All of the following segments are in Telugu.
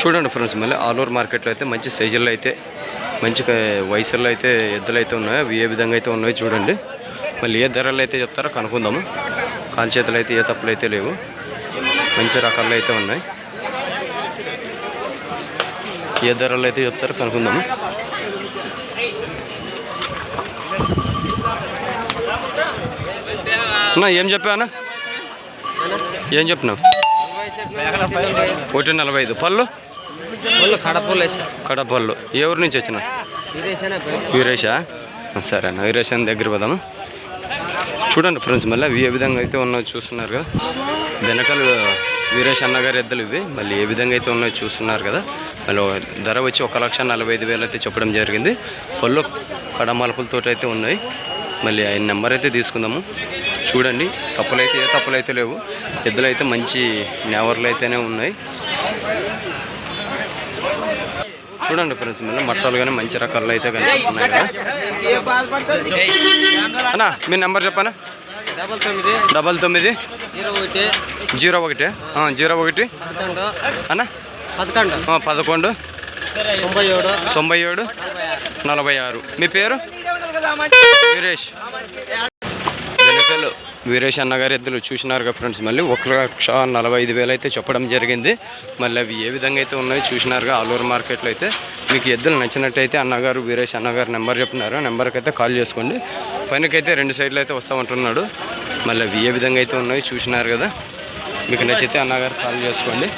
చూడండి ఫ్రెండ్స్ మళ్ళీ ఆలూరు మార్కెట్లో అయితే మంచి సైజుల్లో అయితే మంచి వయసుల్లో అయితే ఎద్దులు అయితే ఉన్నాయో అవి ఏ విధంగా అయితే ఉన్నాయో చూడండి. మళ్ళీ ఏ ధరలు అయితే చెప్తారో కనుక్కుందాము. కాలు చేతులు అయితే ఏ తప్పులు అయితే లేవు. మంచి రకాలు అయితే ఉన్నాయి. ఏ ధరలు అయితే చెప్తారో కనుక్కుందాము. అన్నా ఏం చెప్పానా ఏం చెప్పినావు? ఒకటి నలభై ఐదు. పళ్ళు? కడపళ్ళు. ఏ ఊరు నుంచి వచ్చిన వీరేషా సరే అన్న వీరేష్ అన్న దగ్గర పోదాము. చూడండి ఫ్రెండ్స్ మళ్ళీ అవి ఏ విధంగా అయితే ఉన్నాయో చూస్తున్నారు కదా. వెనకాల వీరేష్ అన్న గారి ఎద్దులు ఇవి. మళ్ళీ ఏ విధంగా అయితే ఉన్నాయో చూస్తున్నారు కదా. మళ్ళీ ధర వచ్చి ఒక లక్ష నలభై ఐదు వేలు అయితే చెప్పడం జరిగింది. పళ్ళు కడమలుపులతో అయితే ఉన్నాయి. మళ్ళీ ఆయన నెంబర్ అయితే తీసుకుందాము. చూడండి తప్పులైతే ఏ తప్పులు అయితే లేవు. ఎద్దులు అయితే మంచి నేవర్లు అయితేనే ఉన్నాయి. చూడండి ఫ్రెండ్స్ మళ్ళీ మట్టాలు కానీ మంచి రకాలు అయితే కనిపిస్తున్నాయి అన్నా మీ నెంబర్ చెప్పనా? డబల్ తొమ్మిది. జీరో ఒకటి. జీరో ఒకటి అన్నా? పదకొండు. పదకొండు. తొంభై ఏడు. తొంభై ఏడు. నలభై ఆరు. మీ పేరు? వీరేష్. వెనుకలు వీరేష్ అన్నగారి ఎద్దులు చూసినారు కదా ఫ్రెండ్స్ మళ్ళీ ఒక లక్ష నలభై ఐదు వేలు అయితే చెప్పడం జరిగింది. మళ్ళీ అవి ఏ విధంగా అయితే ఉన్నాయో చూసినారుగా ఆలూరు మార్కెట్లో అయితే. మీకు ఎద్దులు నచ్చినట్టయితే అన్నగారు వీరేష్ అన్నగారు నెంబర్ చెప్తున్నారు. నెంబర్కి అయితే కాల్ చేసుకోండి. పైనకైతే రెండు సైడ్లు అయితే వస్తామంటున్నాడు మళ్ళీ అవి ఏ విధంగా అయితే ఉన్నాయో చూసినారు కదా. మీకు నచ్చితే అన్నగారు కాల్ చేసుకోండి.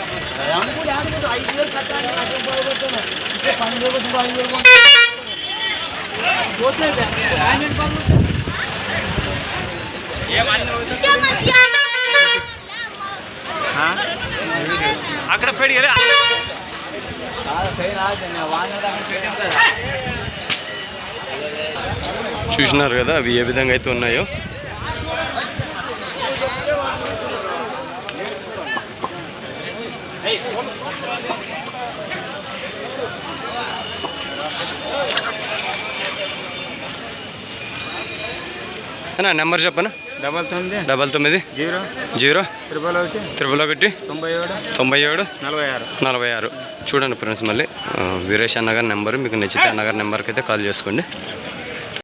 అక్కడ పెడి చూసినారు కదా అవి ఏ విధంగా అయితే ఉన్నాయో. అన్నా నెంబర్ చెప్పనా? డబల్ తొమ్మిది. డబల్ తొమ్మిది. జీరో. జీరో. త్రిబల్ ఒకటి. త్రిబుల్ ఒకటి. తొంభై ఏడు తొంభై ఏడు నలభై ఆరు నలభై ఆరు చూడండి ఫ్రెండ్స్ మళ్ళీ. వీరేష్ అన్నగారి నెంబర్. మీకు నచ్చితే అన్నగారి నెంబర్కి అయితే కాల్ చేసుకోండి.